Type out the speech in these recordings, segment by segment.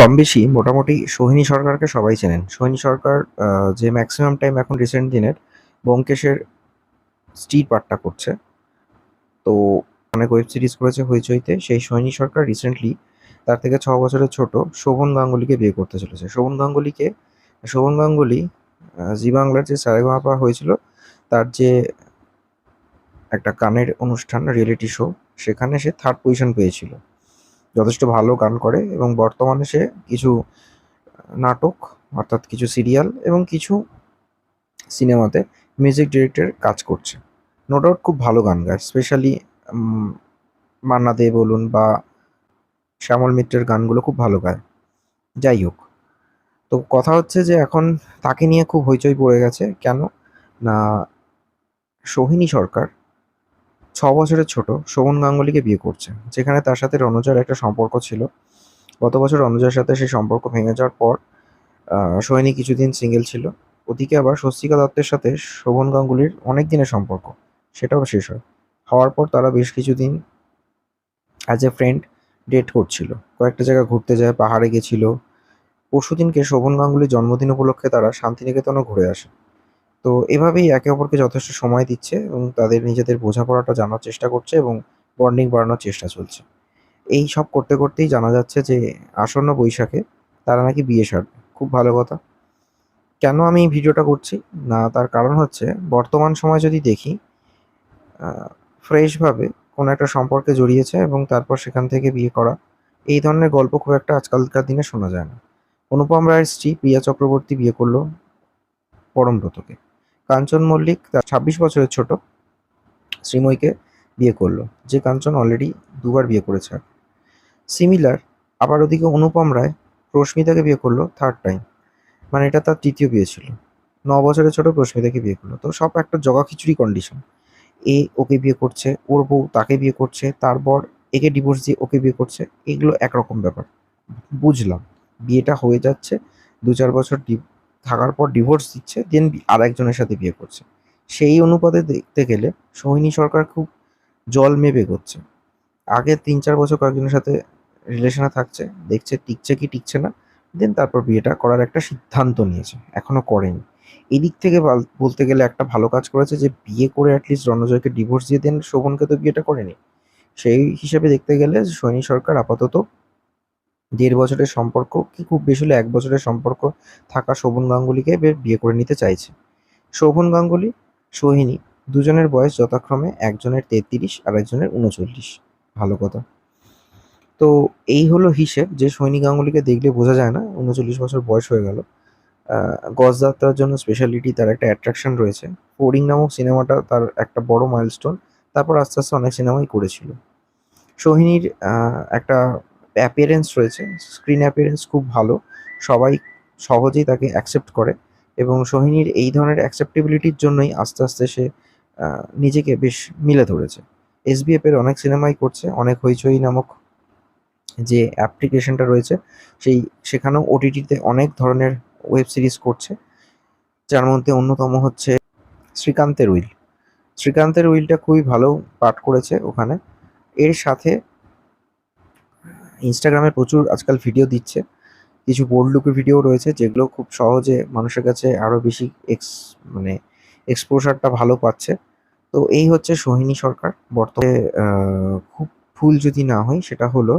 কম বেশি মোটামুটি সোহিনী সরকারকে সবাই চেনেন। সোহিনী সরকার যে ম্যাক্সিমাম টাইম এখন রিসেন্ট দিনের ব্যোমকেশের স্ত্রীর পাঠটা করছে। তো অনেক ওয়েব সিরিজ করেছে হইচইতে। সেই সোহিনী সরকার রিসেন্টলি তার থেকে ছ বছরের ছোট শোভন গাঙ্গুলিকে বিয়ে করতে চলেছে। শোভন গাঙ্গুলিকে, শোভন গাঙ্গুলি জি বাংলার যে সারেগামাপা হয়েছিল, তার যে একটা গানের অনুষ্ঠান রিয়েলিটি শো সেখানে সে থার্ড পজিশন পেয়েছিল। যথেষ্ট ভালো গান করে এবং বর্তমানে সে কিছু নাটক, অর্থাৎ কিছু সিরিয়াল এবং কিছু সিনেমাতে মিউজিক ডিরেক্টরের কাজ করছে। নো ডাউট খুব ভালো গান গায় স্পেশালি মান্না দে বলুন বা শ্যামল মিত্রের গানগুলো খুব ভালো গায়। যাই হোক, তো কথা হচ্ছে যে এখন তাকে নিয়ে খুব হইচই পড়ে গেছে। কেন? না, সোহিনী সরকার ছ বছরের ছোট শোভন গাঙ্গুলিকে বিয়ে করছে, যেখানে তার সাথে রণজার একটা সম্পর্ক ছিল। গত বছর রণজার সাথে সেই সম্পর্ক ভেঙে যাওয়ার পর সোহিনী কিছুদিন সিঙ্গেল ছিল। ওদিকে আবার স্বস্তিকা দত্তের সাথে শোভন গাঙ্গুলির অনেক দিনের সম্পর্ক, সেটাও শেষ হয়। হওয়ার পর তারা বেশ কিছুদিন অ্যাজ এ ফ্রেন্ড ডেট করছিল। কয়েকটা জায়গা ঘুরতে যায়, পাহাড়ে গেছিল। পরশুদিনকে শোভন গাঙ্গুলির জন্মদিন উপলক্ষে তারা শান্তিনিকেতনও ঘুরে আসে। তো এভাবেই একে অপরকে যথেষ্ট সময় দিচ্ছে এবং তাদের নিজেদের বোঝাপড়াটা জানার চেষ্টা করছে এবং বন্ডিং বাড়ানোর চেষ্টা চলছে। এই সব করতে করতেই জানা যাচ্ছে যে আসন্ন বৈশাখে তারা নাকি বিয়ে সারবে। খুব ভালো কথা। কেন আমি এই ভিডিওটা করছি? না, তার কারণ হচ্ছে বর্তমান সময় যদি দেখি ফ্রেশভাবে কোনো একটা সম্পর্কে জড়িয়েছে এবং তারপর সেখান থেকে বিয়ে করা, এই ধরনের গল্প খুব একটা আজকালকার দিনে শোনা যায় না। অনুপম রায়ের স্ত্রী প্রিয়া চক্রবর্তী বিয়ে করল পরমব্রতকে। কাঞ্চন মল্লিক, তার ছাব্বিশ বছরের ছোট শ্রীময়ীকে বিয়ে করল, যে কাঞ্চন অলরেডি দুবার বিয়ে করেছে। সিমিলার আবার ওদিকে অনুপম রায় রশ্মিতাকে বিয়ে করল থার্ড টাইম মানে এটা তার তৃতীয় বিয়ে ছিল। ন বছরের ছোট রশ্মিতাকে বিয়ে করল। তো সব একটা জগা খিচুড়ি কন্ডিশন এ ওকে বিয়ে করছে, ওর বউ তাকে বিয়ে করছে তারপর একে ডিভোর্স দিয়ে ওকে বিয়ে করছে, এগুলো একরকম ব্যাপার। বুঝলাম। বিয়েটা হয়ে যাচ্ছে, দু চার বছর থাকার পর ডিভোর্স দিচ্ছে দেন আর একজনের সাথে বিয়ে করছে। সেই অনুপাতে দেখতে গেলে সোহিনী সরকার খুব জল মেপে করছে আগে তিন চার বছর কয়েকজনের সাথে রিলেশনে থাকছে, দেখছে টিকছে কি টিকছে না দেন তারপর বিয়েটা করার একটা সিদ্ধান্ত নিয়েছে, এখনও করেনি। এদিক থেকে বলতে গেলে একটা ভালো কাজ করেছে যে, বিয়ে করে অ্যাটলিস্ট রণজয়কে ডিভোর্স দিয়ে দেন, শোভনকে তো বিয়েটা করেনি। সেই হিসেবে দেখতে গেলে সোহিনী সরকার আপাতত দেড় বছরের সম্পর্ক কি খুব বেশি হলে এক বছরের সম্পর্ক থাকা শোভন গাঙ্গুলিকে বিয়ে করে নিতে চাইছে। শোভন গাঙ্গুলি, সোহিনী দুজনের বয়স যথাক্রমে একজনের তেত্রিশ আর একজনের উনচল্লিশ। ভালো কথা। তো এই হলো হিসেব। যে সৈনী গাঙ্গুলিকে দেখলে বোঝা যায় না, উনচল্লিশ বছর বয়স হয়ে গেল। গজযাত্রার জন্য স্পেশালিটি তার একটা অ্যাট্রাকশন রয়েছে। ফোর্ডিং নামক সিনেমাটা তার একটা বড় মাইলস্টোন তারপর আস্তে আস্তে অনেক সিনেমাই করেছিল। সোহিনীর একটা অ্যাপিয়ারেন্স রয়েছে স্ক্রিন অ্যাপিয়ারেন্স খুব ভালো। সবাই সহজেই তাকে অ্যাকসেপ্ট করে এবং সোহিনীর এই ধরনের অ্যাকসেপ্টেবিলিটির জন্যই আস্তে আস্তে সে নিজেকে বেশ মিলে ধরেছে। এসবিএফ এর অনেক সিনেমাই করছে, অনেক হইচই নামক যে অ্যাপ্লিকেশনটা রয়েছে, সেই সেখানেও ওটিটিতে অনেক ধরনের ওয়েব সিরিজ করছে। যার মধ্যে অন্যতম হচ্ছে শ্রীকান্তের উইল। শ্রীকান্তের উইলটা খুবই ভালো পাঠ করেছে ওখানে। এর সাথে ইনস্টাগ্রামে প্রচুর আজকাল ভিডিও দিচ্ছে। কিছু বোল্ড লুকের ভিডিও রয়েছে, যেগুলো খুব সহজে মানুষের কাছে আরও বেশি এক্স মানে এক্সপোজারটা ভালো পাচ্ছে। তো এই হচ্ছে সোহিনী সরকার। বর্তমানে খুব ফুল যদি না হয়, সেটা হলো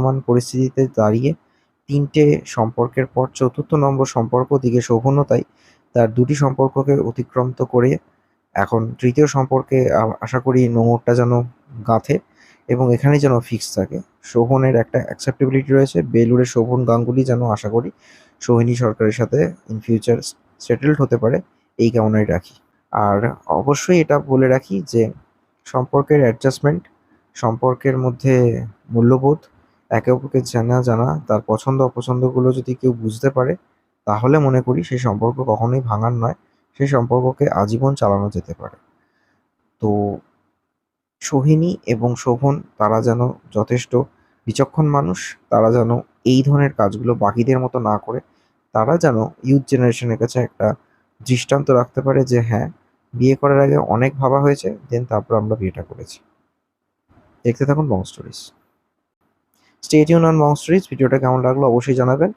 বর্তমান পরিস্থিতিতে দাঁড়িয়ে তিনটে সম্পর্কের পর চতুর্থ নম্বর সম্পর্ক দিকে শোভনতাই তার দুটি সম্পর্ককে অতিক্রান্ত করে এখন তৃতীয় সম্পর্কে আশা করি নোংরটা যেন গাঁথে এবং এখানে যেন ফিক্স থাকে। শোভনের একটা অ্যাকসেপ্টেবিলিটি রয়েছে বেলুরের শোভন গাঙ্গুলি যেন আশা করি সোহিনী সরকারের সাথে ইন ফিউচার সেটেলড হতে পারে, এই কামনাই রাখি। আর অবশ্যই এটা বলে রাখি যে সম্পর্কের অ্যাডজাস্টমেন্ট সম্পর্কের মধ্যে মূল্যবোধ একে অপরকে জানা জানা, তার পছন্দ অপছন্দগুলো যদি কেউ বুঝতে পারে, তাহলে মনে করি সেই সম্পর্ক কখনোই ভাঙার নয় সেই সম্পর্ককে আজীবন চালানো যেতে পারে। তো সোহিনী এবং শোভন, তারা যেন যথেষ্ট বিচক্ষণ মানুষ, তারা যেন এই ধরনের কাজগুলো বাকিদের মতো না করে, তারা যেন ইউথ জেনারেশনের কাছে একটা দৃষ্টান্ত রাখতে পারে যে হ্যাঁ বিয়ে করার আগে অনেক ভাবা হয়েছে দেন তারপর আমরা বিয়েটা করেছি। দেখতে থাকুন বং স্টোরিজ স্টেডিয়ন অন মংস্ট্রিজ স্টোরিজ ভিডিওটা কেমন লাগল অবশ্যই জানাবেন।